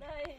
Đây.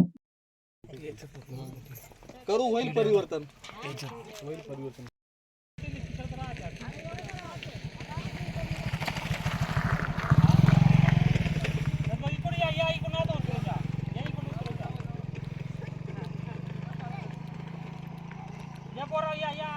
करू होईल परिवर्तन. होईल परिवर्तन या या.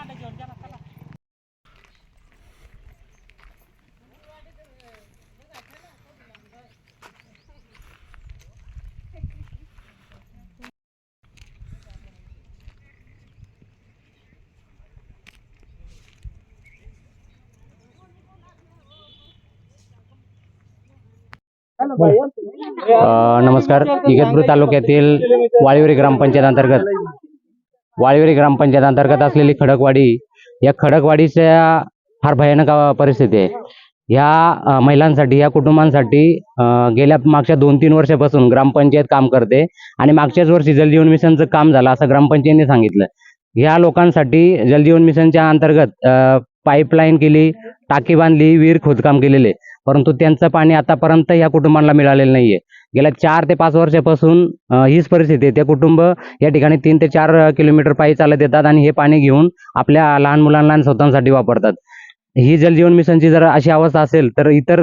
नमस्कार. इगतपुरी तालुक्यातील वाळीवरी ग्रामपंचायत अंतर्गत. वाळीवरी ग्रामपंचायत अंतर्गत असलेली खडकवाडी या खडकवाडीच्या फार भयानक परिस्थिती आहे. ह्या महिलांसाठी या कुटुंबांसाठी अ, गेल्या मागच्या दोन तीन वर्षापासून ग्रामपंचायत काम करते आणि मागच्याच वर्षी जलजीवन मिशनचं काम झालं असं ग्रामपंचायतीने सांगितलं. ह्या लोकांसाठी जलजीवन मिशनच्या अंतर्गत पाईपलाईन केली टाकी बांधली विहीर खोदकाम केलेले. परंतु त्यांचं पाणी आतापर्यंत या कुटुंबांना मिळालेलं नाहीये. गेल्या चार ते पाच वर्षापासून हीच परिस्थिती आहे. ते कुटुंब या ठिकाणी तीन ते चार किलोमीटर पायी चालत येतात आणि हे पाणी घेऊन आपल्या लहान मुलांना आणि स्वतःसाठी वापरतात. ही जलजीवन मिशनची जर अशी अवस्था असेल तर इतर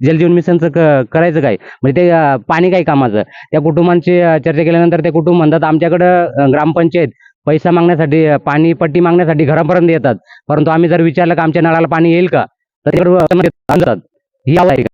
जलजीवन मिशनचं क करायचं काय? म्हणजे ते पाणी काय कामाचं? त्या कुटुंबांची चर्चा केल्यानंतर ते कुटुंब म्हणतात आमच्याकडं ग्रामपंचायत पैसा मागण्यासाठी पाणी पट्टी मागण्यासाठी घरापर्यंत येतात. परंतु आम्ही जर विचारलं का आमच्या नळाला पाणी येईल का? तर ते बरोबर म्हणतात, ही अवस्था आहे का?